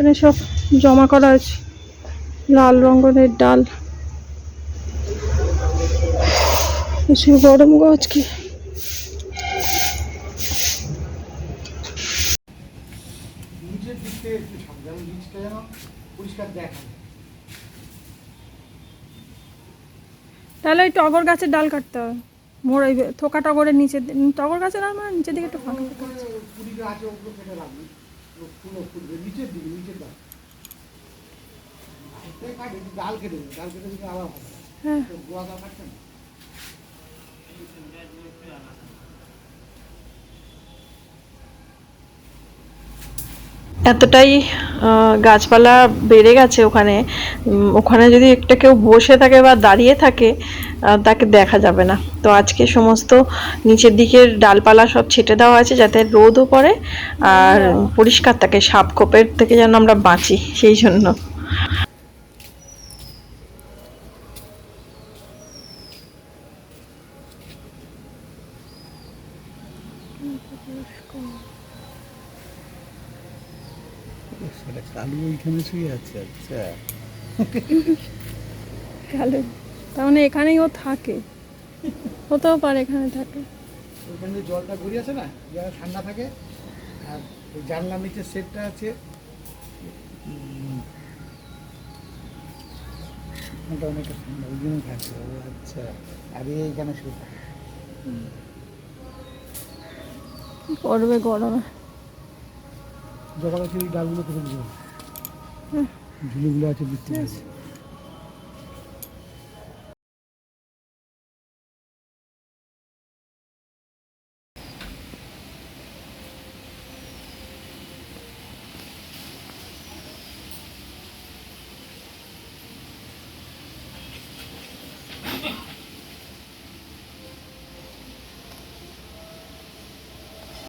এখানে সব জমা করা আছে। লাল রঙের ডাল। প্রচুর গরম গো আজকে নিচের দিক থেকে একটু সাবধানে নিচটা যেন পরিষ্কার দেখা যায়। তাহলে ওই টগর গাছের ডাল কাটতে হবে। মোড় ওই থোকা টগরের নিচে টগর গাছের ডাল মানে নিচের দিকে একটু ফাঁকা। ফাঁকা রাখবি ফুটবে নিচের দিকে নিচের ডাল এই কাটে, একটু ডাল কেটে দেবে ডাল কেটে দিলে আবার হবে। হ্যাঁ। গোয়া ডাল কাটছে না? এতটাই গাছপালা বেড়ে গেছে ওখানে। ওখানে যদি একটা কেউ বসে থাকে বা দাঁড়িয়ে থাকে তাকে দেখা যাবে না। তো আজকে সমস্ত নিচের দিকের ডালপালা সব ছেটে দেওয়া আছে যাতে রোদও পড়ে আর পরিষ্কার থাকে। সাপ খোপের থেকে যেন আমরা বাঁচি সেই জন্য। সেটা কালু ওইখানে শুয়ে আছে আচ্ছা। কালো তার মানে এখানেই ও থাকে। হতেও পারে এখানে থাকে। ওইখানে যে জলটা গড়িয়ে আছে না যারা ঠান্ডা থাকে আর ওই জানলার নিচে সেটটা আছে। ওটা অনেকটা ঠান্ডা ওই জন্য থাকে ও আচ্ছা। আর এইখানে শুয়ে থাকে। কি করবে গরমে? জবা গাছের এই ডালগুলো কেটে দিল ঝুলিগুলো আছে বৃষ্টি হয়েছে